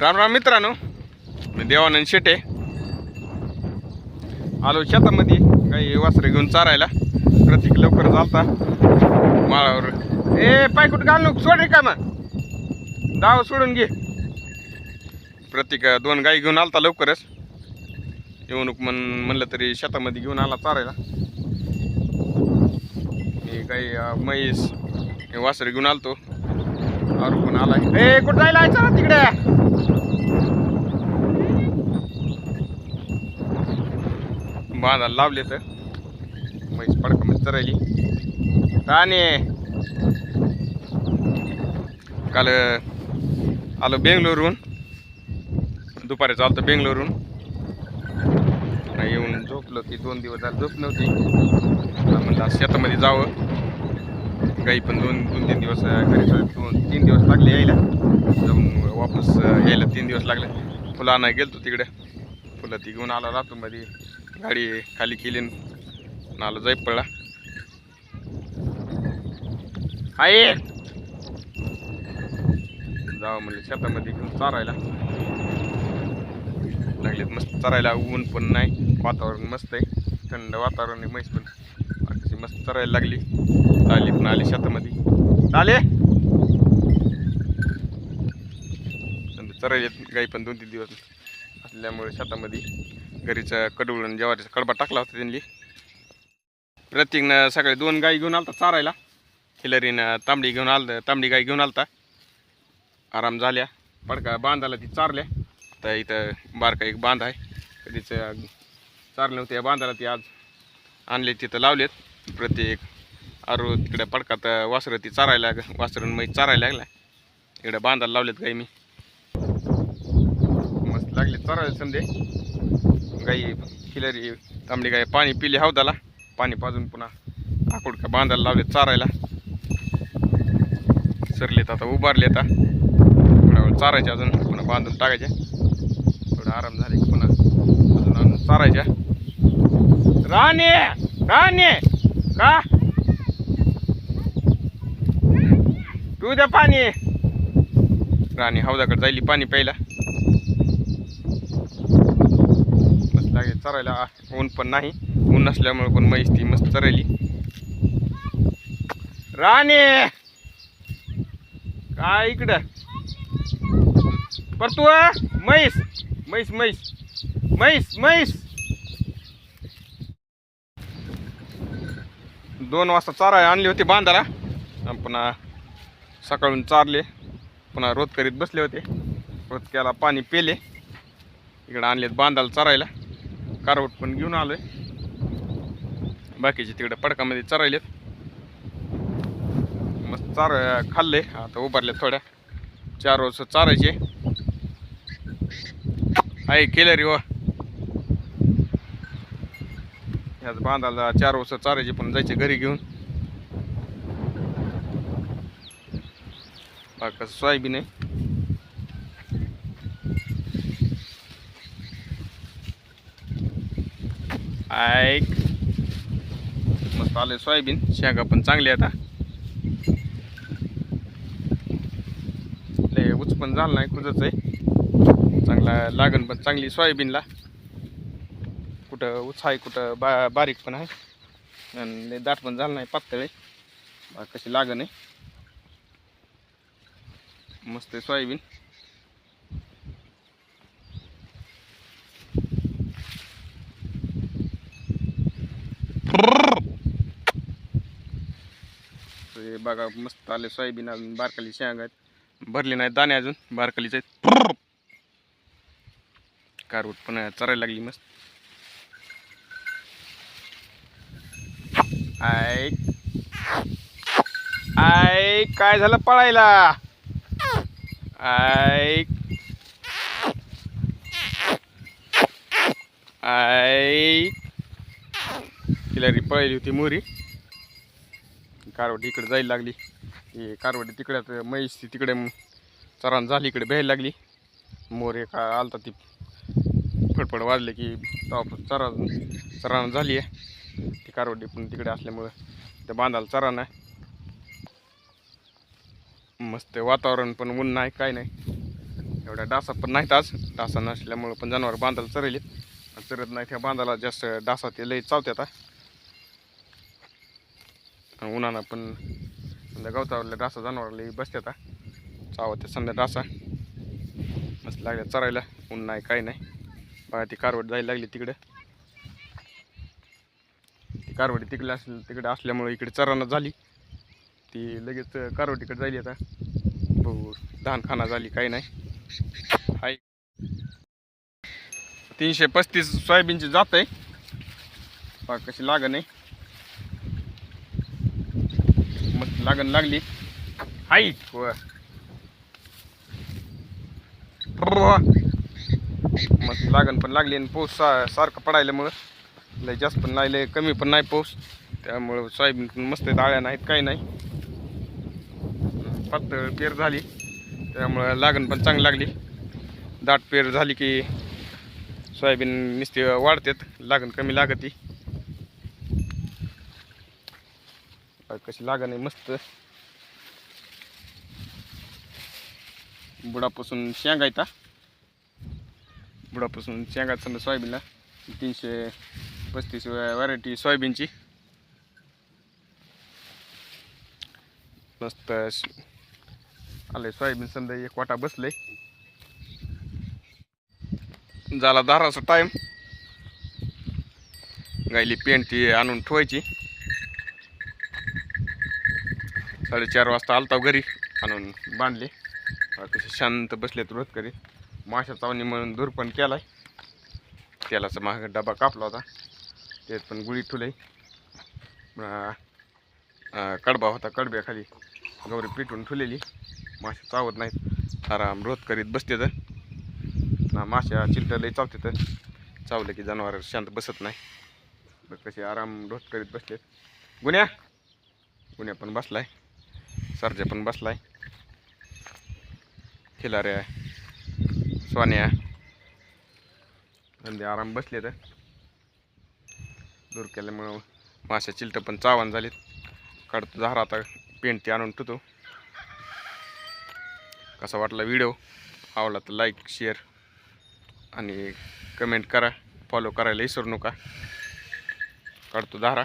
राम राम मित्रांनो मी देवानंद शेटे. आलो शेतामध्ये काही वासरे घेऊन चारायला. प्रतीक लवकर चालता माळावर. ए पाय कुठं घाल नको सोड रे का मग दाव सोडून घे. प्रतीक दोन गाई घेऊन आलता लवकरच. येऊन मन म्हण म्हणलं तरी शेतामध्ये घेऊन आला चारायला. हे गाई म्हैस हे वासरे घेऊन आलतो. आरू पण आलाय ए कुठं जायला आहे चला तिकडे. बांधायला लावले तर म्हैस पडका मध्ये चरायली राणे काल आलो बेंगलोरहून. दुपारी चालतो बेंगलोरहून. येऊन झोपलो ती दोन दिवस झाले झोप नव्हती. म्हणलं शेतामध्ये जावं. गाई पण दोन दोन तीन दिवस घरी दोन तीन दिवस लागले यायला. जाऊन वापस यायला तीन दिवस लागले. फुलं आणायला गेलतो तिकडे. फुलं ती घेऊन आला रातूमध्ये गाडी खाली केली आला आलो जाई पडला आहे जावं म्हणलं शेतामध्ये घेऊन चारायला. लागलेत मस्त चरायला. ऊन पण नाही. वातावरण मस्त आहे. थंड वातावरण आहे म्हैस पण. मस्त चरायला लागली. आली पण आली शेतामध्ये. आले? चरायला येत गाई पण दोन तीन दिवस असल्यामुळे शेतामध्ये घरीचं कडवळ आणि ज्वारीचा कडबा टाकला होता त्यांनी. प्रत्येकनं सकाळी दोन गाई घेऊन आलता चारायला. खिलरीनं तांबडी घेऊन आल तांबडी गाई घेऊन आलता. आराम झाल्या. पडका बांधाला ती चारल्या. तर इथं बारका एक बांध आहे. कधीच चारले होते या बांधाला ती आज आणले तिथं लावलेत. प्रत्येक आरो तिकडे पडकात वासरं ती चारायला वासरून मग चारायला लागला इकडे बांधायला लावलेत गाई मी. मस्त लागले चारायला समजे गाई खिलरी तांबडी गाई पाणी पिली हौदाला. पाणी पाजून पुन्हा आकुड का बांधायला लावले चारायला. सरलेत आता उभारले आता. थोडा वेळ चारायचे अजून पुन्हा बांधून टाकायच्या थोडा आराम झाले की पुन्हा अजून आणून चारायच्या. राणे! राणे! का? पिऊ द्या पाणी. राणी हौदाकडे जायली पाणी प्यायला. मस्त लागेल चरायला. ऊन पण नाही. ऊन नसल्यामुळे पण म्हैस ती मस्त चरायली. राणे! काय इकडं? पर मैस मैस म्हैस. म्हैस म्हैस म्हैस म्हैस दोन वाजता चारा आणली होती बांधाला. पुन्हा सकाळून चारले. पुन्हा रोज करीत बसले होते. रोज केला पाणी पेले. इकडं आणलेत बांधाला चरायला. कारवट पण घेऊन आलोय. बाकीचे तिकडे पडकामध्ये चरायलेत. मस्त चार खाल्ले. आता उभारले थोड्या. चार वर्ष चारायचे. आहे केलं रे वा ह्याच बांधाला चार वर्ष चारायचे पण जायचे घरी घेऊन. बाका सोयाबीन आहे. ऐक. मस्त आले सोयाबीन. शेंगा पण चांगली आता लय उच पण झालं नाही खुजच आहे चांगला लागण पण चांगली सोयाबीनला. कुठं उत्साह आहे कुठं बा बारीक पण आहे. आणि दाट पण झालं नाही पातळ आहे. कशी लागण आहे. मस्त आहे सोयाबीन. ते बघा मस्त आले सोयाबीन अजून बारकाली शेंगा आहेत. भरले नाही दाणे अजून बारकालीचे आहेत. कारवट पण चरायला लागली मस्त. ऐक. ऐक काय झालं पळायला? ऐक. आई किलारी पळायली होती मोरी. कारवडी इकडे जायला लागली. हे कारवडी तिकडे म्हैस ती तिकडे चरान झाली इकडे भ्यायला लागली. मोर का आलता ती. फडफड वाजले की तेव्हा चरा चरान झाली आहे. ती कारवडी पण तिकडे असल्यामुळं त्या बांधाला चरा नाही. मस्त वातावरण पण ऊन नाही काय नाही. एवढ्या डासा पण नाहीत आज. डासा नसल्यामुळं पण जनावर बांधाला चरलेत चरत नाही त्या बांधाला जास्त डासा ते लई चावत्यात आणि उन्हानं पण समजा गवतावरल्या डासा जनावर लई बसत्यात चावत्या समजा डासा. मस्त लागल्या चरायला. ऊन नाही काय नाही. बघा ती कारवड जायला लागली तिकडे. कारवडी तिकडे असल्या तिकडे असल्यामुळे इकडे चरानं झाली. ती लगेच कारवडीकडे जाईल आता. बघू धानखाना झाली काही नाही. हाय. तीनशे पस्तीस सोयाबीनची जात आहे. बघा कशी लागण आहे. मस्त लागण लागली. हाय. व. मस्त लागण पण लागली आणि पाऊस सा सारखं पडायल्यामुळं. लय जास्त पण नाही लय कमी पण नाही पाऊस. त्यामुळं सोयाबीन पण मस्त दाळ्या नाहीत काही नाही. पातळ पेर झाली. त्यामुळं लागण पण चांगली लागली. दाट पेर झाली की सोयाबीन नुसते वाढतात लागण कमी लागती. कशी लागण आहे मस्त. बुडापासून शेंगायता बुडापासून शेंगायचं समजा सोयाबीनला. तीनशे पस्तीस व्हरायटी सोयाबीनची. मस्त आले सोयाबीन समजा एक वाटा बसले झाला दाराचा टाईम गायली पेंट ती आणून ठेवायची. साडेचार वाजता आलता घरी आणून बांधले. कसे शांत बसले तुरत करी माशा चावणी म्हणून दूर पण केलाय. तेलाचा महाग डबा कापला होता. त्यात पण गुळी ठुले कडबा होता कडब्याखाली गौरी पिटून ठुलेली. मासे चावत नाहीत. आराम रोध करीत बसते तर. ना माश्या चिलट लई चावते तर. चावलं की जनावर शांत बसत नाही. कसे आराम रोध करीत बसलेत गुन्ह्या गुन्ह्या पण बसलाय. सरजा पण बसलाय. खिलाऱ्या सोन्या आराम बसले तर. दूर केल्यामुळं माश्या चिलट पण चावण झालीत. काढतो झार आता पेंट ते आणून ठेवतो. कसा वाटला व्हिडिओ? आवडला तर लाईक शेअर आणि कमेंट करा. फॉलो करायला विसरू नका. काढतो धारा.